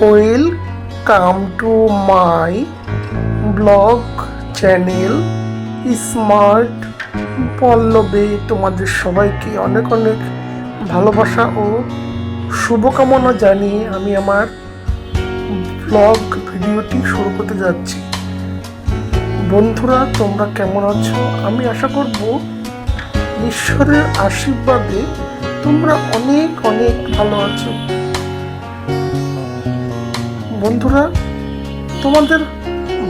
Welcome to my blog channel smart পল্লবে তোমাদের সবাইকে অনেক অনেক ভালোবাসা ও শুভকামনা জানিয়ে আমি আমার ব্লগ ভিডিওটি শুরু করতে যাচ্ছি। বন্ধুরা, তোমরা কেমন আছো? আমি আশা করব ঈশ্বরের আশীর্বাদে তোমরা অনেক অনেক ভালো আছো। বন্ধুরা, তোমাদের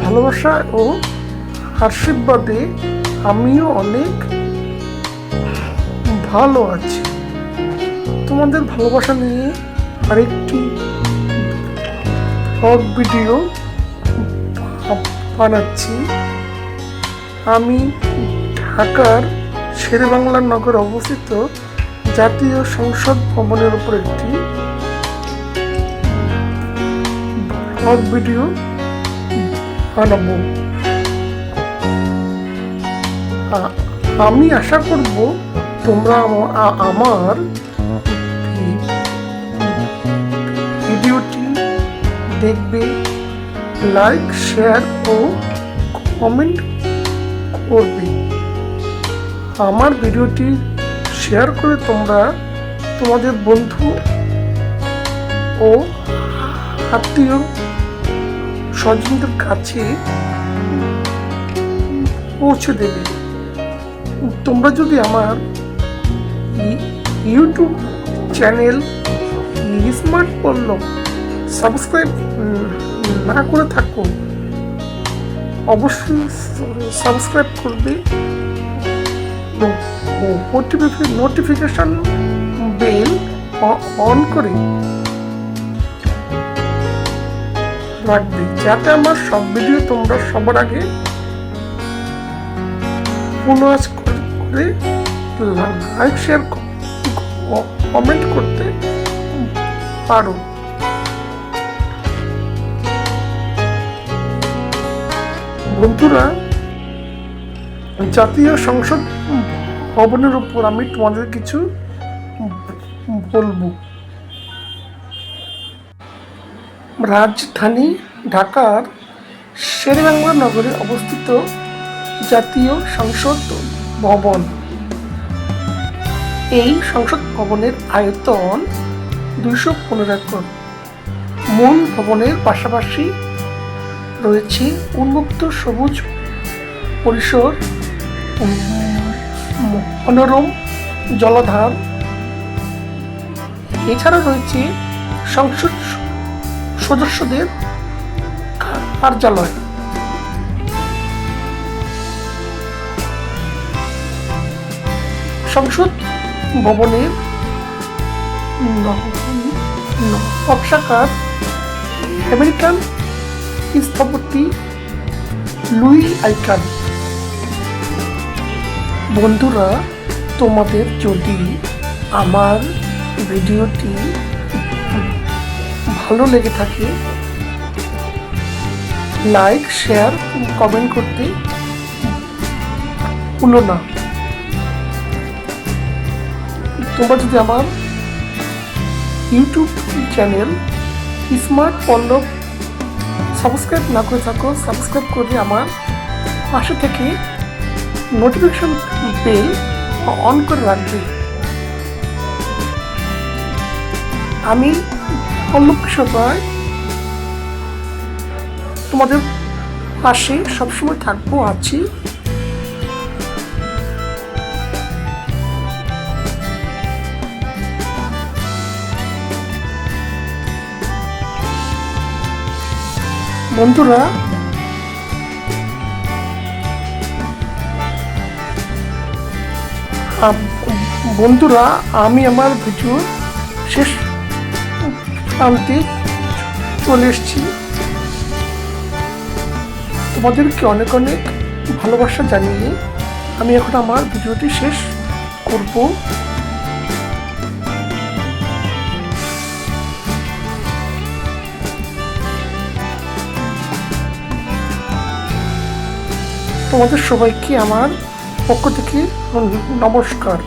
ভালোবাসা ও আশীর্বাদে আমিও অনেক ভালো আছি। তোমাদের ভালোবাসা নিয়ে আরেকটি ব্লগ ভিডিও বানাচ্ছি। আমি ঢাকার শেরেবাংলা নগর অবস্থিত জাতীয় সংসদ ভবনের উপর একটি ব্লগ ভিডিও বানাবো। আমি আশা করব তোমরা আমার ভিডিওটি দেখবে, লাইক, শেয়ার ও কমেন্ট করবে। আমার ভিডিওটি শেয়ার করে তোমরা তোমাদের বন্ধু ও আত্মীয় স্বজনদের কাছে পৌঁছে দেবে। তোমরা যদি আমার ইউটিউব চ্যানেল স্মার্ট পণ্য সাবস্ক্রাইব না করে থাকো, অবশ্যই সাবস্ক্রাইব করবে নোটিফিকেশন বেল অন করে রাখবে যাতে আমার সব ভিডিও তোমরা সবার আগে পুনরাজ করে লাইক শেয়ার কমেন্ট করতে পারো। বন্ধুরা, জাতীয় সংসদ ভবনের উপর আমি তোমাদের কিছু বলব। রাজধানী ঢাকার শেরেবাংলা নগরে অবস্থিত জাতীয় সংসদ ভবন। এই সংসদ ভবনের আয়তন দুইশো পনেরো একর। মূল ভবনের পাশাপাশি রয়েছে উন্মুক্ত সবুজ পরিসর, মনোরম জলাধার। এছাড়া রয়েছে সংসদ সদস্যদের কার্যালয়। সংসদ ভবনের নকশাকার আমেরিকান স্থপতি লুই আইকান। বন্ধুরা তোমাদের যদি আমার ভিডিওটি ভালো লেগে থাকে লাইক শেয়ার কমেন্ট করতে ভুলো না। তোমরা যদি আমার YouTube channel smart Pallab subscribe না করে থাকো সাবস্ক্রাইব করে আমার পাশে থেকে নোটিফিকেশন বেল অন করে রাখবে। আমি সভায় তোমাদের পাশে সবসময় থাকব আছি। বন্ধুরা বন্ধুরা আমি আমার ভিডিও শেষ প্রান্তে চলে এসেছি। তোমাদেরকে অনেক অনেক ভালোবাসা জানিয়ে আমি এখন আমার ভিডিওটি শেষ করব। তোমাদের সবাইকে আমার পক্ষ থেকে নমস্কার।